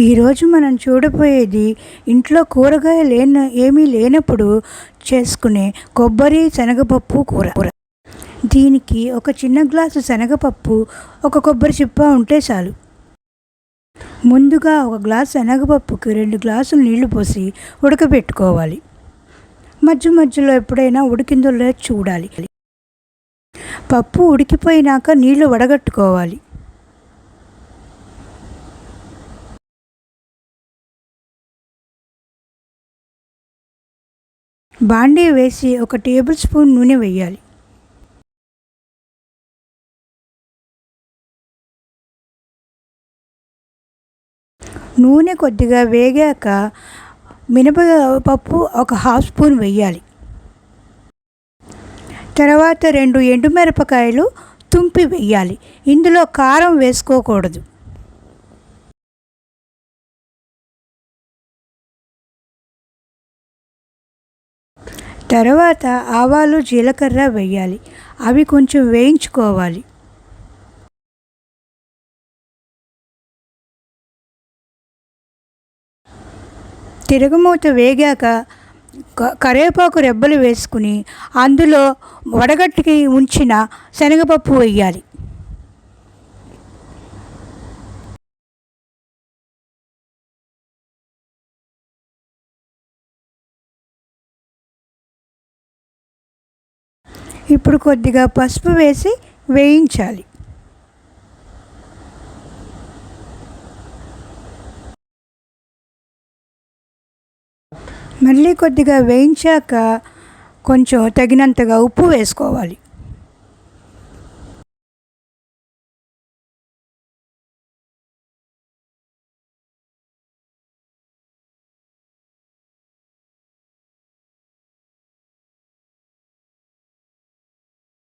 ఈరోజు మనం చూడబోయేది ఇంట్లో కూరగాయ లేన ఏమీ లేనప్పుడు చేసుకునే కొబ్బరి శనగపప్పు కూర. దీనికి ఒక చిన్న గ్లాసు శనగపప్పు ఒక కొబ్బరి చిప్ప ఉంటే చాలు. ముందుగా ఒక గ్లాసు శనగపప్పుకి రెండు గ్లాసులు నీళ్ళు పోసి ఉడకబెట్టుకోవాలి. మధ్య మధ్యలో ఎప్పుడైనా ఉడికిందో లేదో చూడాలి. పప్పు ఉడికిపోయినాక నీళ్ళు వడగట్టుకోవాలి. బాండీ వేసి ఒక టేబుల్ స్పూన్ నూనె వేయాలి. నూనె కొద్దిగా వేగాక మినపప్పు ఒక హాఫ్ స్పూన్ వేయాలి. తర్వాత రెండు ఎండుమిరపకాయలు తుంపి వేయాలి. ఇందులో కారం వేసుకోకూడదు. తర్వాత ఆవాలు జీలకర్ర వేయాలి. అవి కొంచెం వేయించుకోవాలి. తిరగమూత వేగాక కరివేపాకు రెబ్బలు వేసుకుని అందులో వడగట్టుకి ఉంచిన శనగపప్పు వేయాలి. ఇప్పుడు కొద్దిగా పసుపు వేసి వేయించాలి. మళ్ళీ కొద్దిగా వేయించాక కొంచెం తగినంతగా ఉప్పు వేసుకోవాలి.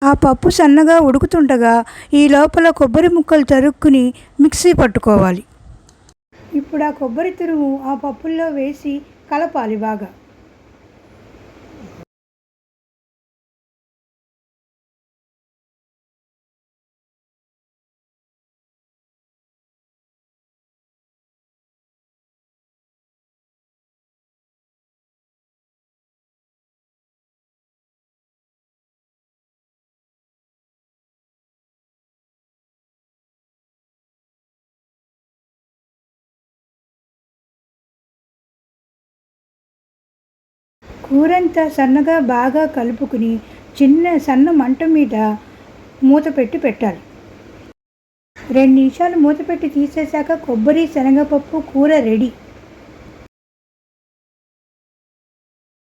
ఆ పప్పు సన్నగా ఉడుకుతుండగా ఈ లోపల కొబ్బరి ముక్కలు తరుక్కుని మిక్సీ పట్టుకోవాలి. ఇప్పుడు ఆ కొబ్బరి తురుము ఆ పప్పుల్లో వేసి కలపాలి బాగా. కూరంతా సన్నగా బాగా కలుపుకుని చిన్న సన్న మంట మీద మూత పెట్టి పెట్టాలి. రెండు నిమిషాలు మూత పెట్టి తీసేశాక కొబ్బరి శనగపప్పు కూర రెడీ.